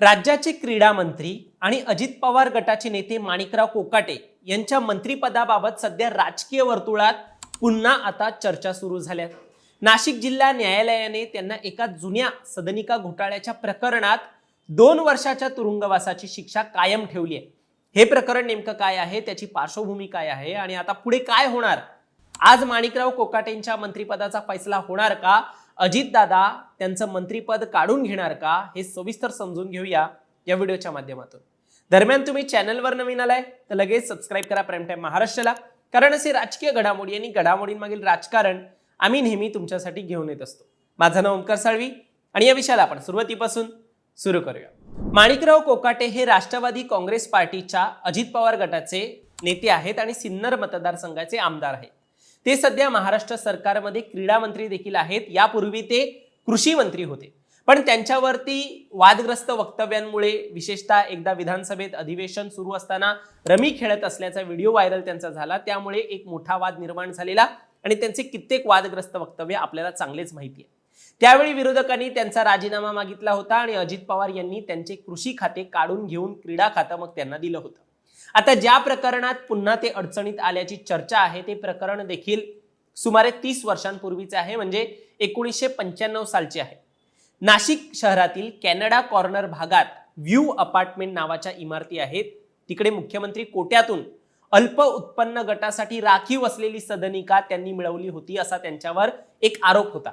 राज्याचे क्रीडा मंत्री आणि अजित पवार गटाचे नेते माणिकराव कोकाटे यांच्या मंत्रिपदाबाबत सध्या राजकीय वर्तुळात पुन्हा आता चर्चा सुरू झाल्या नाशिक जिल्हा न्यायालयाने त्यांना एका जुन्या सदनिका घोटाळ्याच्या प्रकरणात दोन वर्षाच्या तुरुंगवासाची शिक्षा कायम ठेवली आहे. हे प्रकरण नेमकं काय आहे? त्याची पार्श्वभूमी काय आहे? आणि आता पुढे काय होणार? आज माणिकराव कोकाटेंच्या मंत्रिपदाचा फैसला होणार का? अजितदादा त्यांचं मंत्रीपद काढून घेणार का हे सविस्तर समजून घेऊया या व्हिडिओच्या माध्यमातून. दरम्यान तुम्ही चॅनलवर नवीन आलाय तर लगेच सबस्क्राईब करा प्राईम टाईम महाराष्ट्राला कारण असे राजकीय घडामोडी आणि घडामोडींमागील राजकारण आम्ही नेहमी तुमच्यासाठी घेऊन येत असतो. माझं नाव ओंकार साळवी आणि या विषयाला आपण सुरुवातीपासून सुरू करूया. माणिकराव कोकाटे हे राष्ट्रवादी काँग्रेस पार्टीच्या अजित पवार गटाचे नेते आहेत आणि सिन्नर मतदारसंघाचे आमदार आहेत. ते सध्या महाराष्ट्र सरकारमध्ये क्रीडा मंत्री देखील आहेत. यापूर्वी ते कृषी मंत्री होते. पण त्यांच्यावरती वादग्रस्त वक्तव्यांमुळे विशेषतः एकदा विधानसभेत अधिवेशन सुरू असताना रमी खेळत असल्याचा व्हिडिओ व्हायरल त्यांचा झाला. त्यामुळे एक मोठा वाद निर्माण झालेला आणि त्यांचे कित्येक वादग्रस्त वक्तव्य आपल्याला चांगलेच माहिती आहे. त्यावेळी विरोधकांनी त्यांचा राजीनामा मागितला होता आणि अजित पवार यांनी त्यांचे कृषी खाते काढून घेऊन क्रीडा खातं मग त्यांना दिलं होतं. आता ज्या प्रकरणात पुन्हा ते अडचणीत आल्याची चर्चा आहे ते प्रकरण देखील सुमारे तीस वर्षांपूर्वीचे आहे म्हणजे एकोणीसशे पंच्याण्णव सालचे आहे. नाशिक शहरातील कॅनडा कॉर्नर भागात व्ह्यू अपार्टमेंट नावाच्या इमारती आहेत. तिकडे मुख्यमंत्री कोट्यातून अल्प उत्पन्न गटासाठी राखीव असलेली सदनिका त्यांनी मिळवली होती असा त्यांच्यावर एक आरोप होता.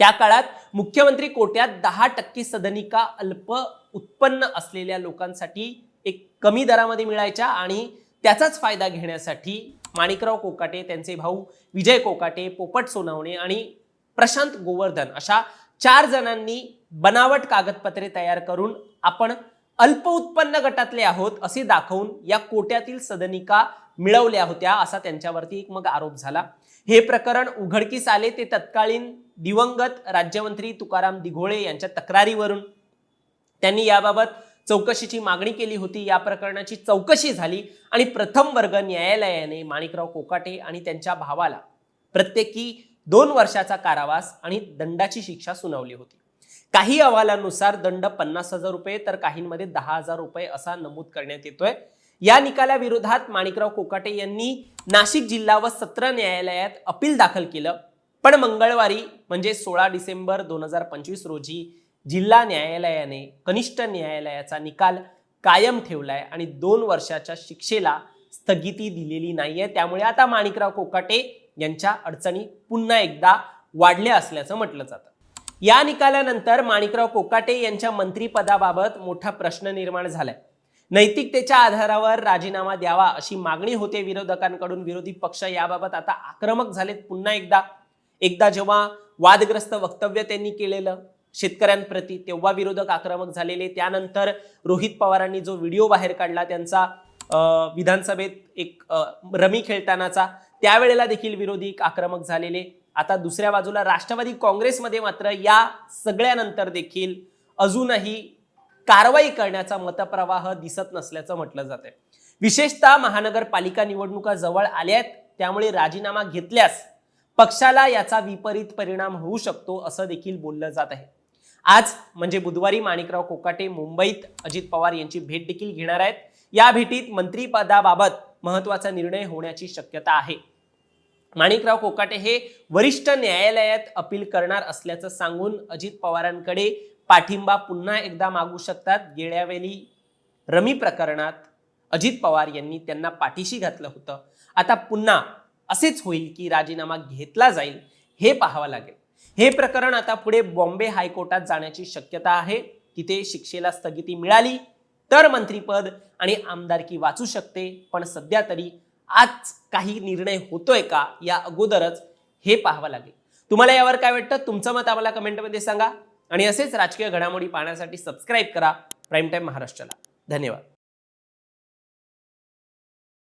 त्या काळात मुख्यमंत्री कोट्यात दहा टक्के सदनिका अल्प उत्पन्न असलेल्या लोकांसाठी एक कमी दरामध्ये मिळायच्या आणि त्याचाच फायदा घेण्यासाठी माणिकराव कोकाटे त्यांचे भाऊ विजय कोकाटे पोपट सोनावणे आणि प्रशांत गोवर्धन अशा चार जणांनी बनावट कागदपत्रे तयार करून आपण अल्प उत्पन्न गटातले आहोत असे दाखवून या कोट्यातील सदनिका मिळवल्या होत्या असा त्यांच्यावरती एक मग आरोप झाला. हे प्रकरण उघडकीस आले ते तत्कालीन दिवंगत राज्यमंत्री तुकाराम दिघोळे यांच्या तक्रारीवरून. त्यांनी याबाबत चौकशीची मागणी केली होती. या प्रकरणाची चौकशी झाली आणि प्रथम वर्ग न्यायालयाने माणिकराव कोकाटे आणि त्यांच्या भावाला प्रत्येकी दोन वर्षाचा कारावास आणि दंडाची शिक्षा सुनावली होती. काही अहवालानुसार दंड पन्नास हजार रुपये तर काहींमध्ये दहा हजार रुपये असा नमूद करण्यात येतोय. या निकालाविरोधात माणिकराव कोकाटे यांनी नाशिक जिल्हा व सत्र न्यायालयात अपील दाखल केलं. पण मंगळवारी म्हणजे सोळा डिसेंबर दोन हजार पंचवीस रोजी जिल्हा न्यायालयाने कनिष्ठ न्यायालयाचा निकाल कायम ठेवलाय आणि दोन वर्षाच्या शिक्षेला स्थगिती दिलेली नाहीये. त्यामुळे आता माणिकराव कोकाटे यांच्या अडचणी पुन्हा एकदा वाढल्या असल्याचं म्हटलं जातं. या निकालानंतर माणिकराव कोकाटे यांच्या मंत्रिपदाबाबत मोठा प्रश्न निर्माण झालाय. नैतिकतेच्या आधारावर राजीनामा द्यावा अशी मागणी होते विरोधकांकडून. विरोधी पक्ष याबाबत आता आक्रमक झालेत पुन्हा एकदा. एकदा जेव्हा वादग्रस्त वक्तव्य त्यांनी केलेलं शेतकऱ्यांप्रती तेव्हा विरोधक आक्रमक झालेले. त्यानंतर रोहित पवारांनी जो व्हिडिओ बाहेर काढला त्यांचा विधानसभेत एक रमी खेळतानाचा त्यावेळेला देखील विरोधी आक्रमक झालेले. आता दुसऱ्या बाजूला राष्ट्रवादी काँग्रेसमध्ये मात्र या सगळ्यानंतर देखील अजूनही कारवाई करण्याचा मतप्रवाह दिसत नसल्याचं म्हटलं जातंय. विशेषतः महानगरपालिका निवडणुका जवळ आल्या आहेत त्यामुळे राजीनामा घेतल्यास पक्षाला याचा विपरीत परिणाम होऊ शकतो असं देखील बोललं जात आहे. आज म्हणजे बुधवारी माणिकराव कोकाटे मुंबईत अजित पवार यांची भेट देखील घेणार आहेत. या भेटीत मंत्रीपदाबाबत महत्त्वाचा निर्णय होण्याची शक्यता आहे. माणिकराव कोकाटे हे वरिष्ठ न्यायालयात अपील करणार असल्याचं सांगून अजित पवारांकडे पाठिंबा पुन्हा एकदा मागू शकतात. गेल्यावेळी रमी प्रकरणात अजित पवार यांनी त्यांना पाठीशी घातलं होतं. आता पुन्हा असेच होईल की राजीनामा घेतला जाईल हे पाहावं लागेल. हे प्रकरण आता पुढे बॉम्बे हायकोर्टात जाण्याची शक्यता आहे. तिथे शिक्षेला स्थगिती मिळाली तर मंत्रीपद आणि आमदारकी वाचू शकते. पण सध्या तरी आज काही निर्णय होतोय का या अगोदरच हे पाहावं लागेल. तुम्हाला यावर काय वाटतं? तुमचं मत आम्हाला कमेंटमध्ये सांगा. आणि असेच राजकीय घडामोडी पाहण्यासाठी सबस्क्राईब करा. प्राईम टाईम महाराष्ट्राला. धन्यवाद.